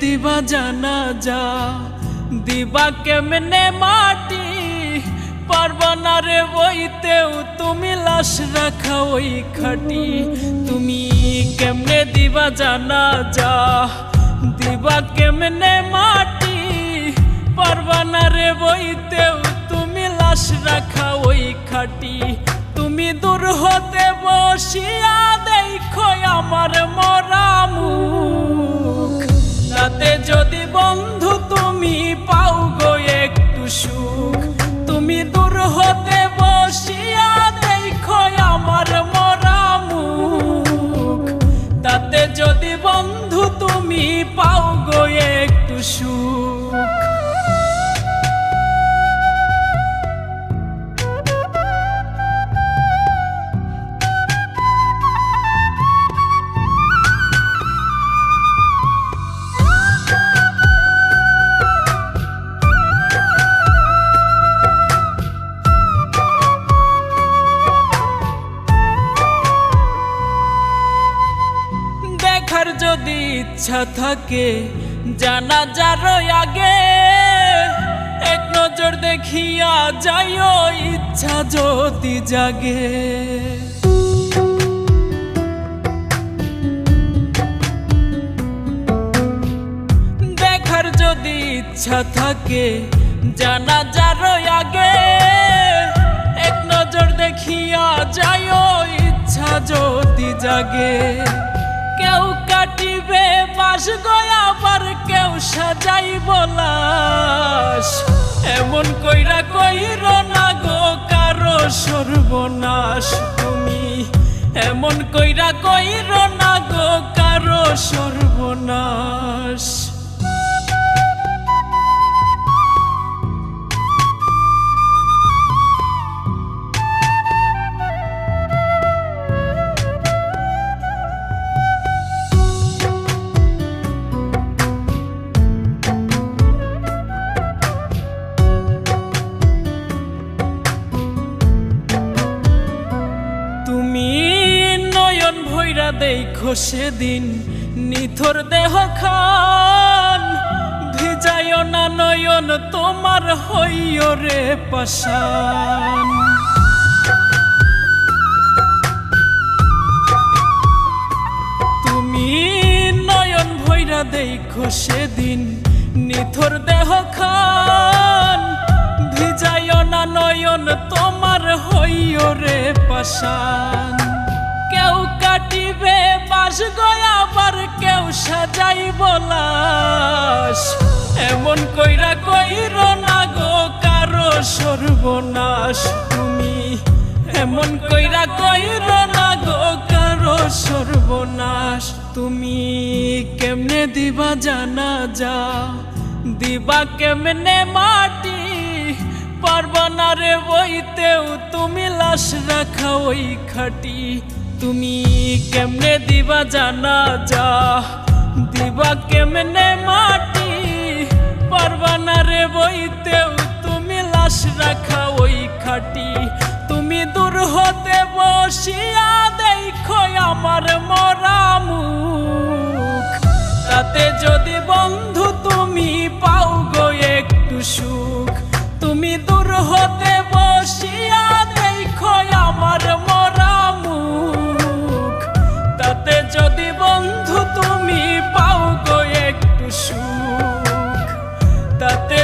দিবা জানা যা দিবা কেমনে মাটি? পারবা না রে বইতেও তুমি লাশ রাখা ওই খাটি। তুমি কেমনে দিবা জানা যা দিবা কেমনে মাটি? পারবা না রে বইতেও তুমি লাশ রাখা ওই খাটি। তুমি দূর হতে বসিয়া দেখো আমার মরা সুখ। দেখার যদি ইচ্ছা থাকে জানা যার আগে এক নজর দেখিয়া যাইও, ইচ্ছা যদি জাগে। দেখার যদি ইচ্ছা থাকে জানা যার আগে এক নজর দেখিয়া যাইও, ইচ্ছা যদি জাগে। বাস গয়াবার কেউ সাজাই বলাস। এমন কইরা কইর না গো কারও সর্বনাশ। তুমি এমন কইরা কইর না গো কারও সর্বনাশ। দেখো সেদিন নিথর দেহ খান। ভিজায় না নয়ন, তোমার হইয় রে পাশান তুমি নয়ন ভৈরা দেখো সেদিন নিথর দেহ খান। ভিজায় না নয়ন, তোমার হইয় রে পাশান কাটিবে বাস গয়াবার কেউ সাজাই বলাস। এমন কইরা কইর না গো কারও সর্বনাশ। তুমি এমন কইরা কইর না গো কারও সর্বনাশ। তুমি কেমনে দিবা জানা যা দিবা কেমনে মাটি? পারবা না রে বইতেও তুমি লাশ রাখা ওই খাটি। তুমি কেমনে দিবা জানা যা? দিবা কেমনে মাটি? পারবানা রে বইতেও তুমি লাশ রাখা ওই খাটি। তুমি দূর হতে বসিয়া দেখো আমার মরা মুখ। তাতে যদি বন্ধু até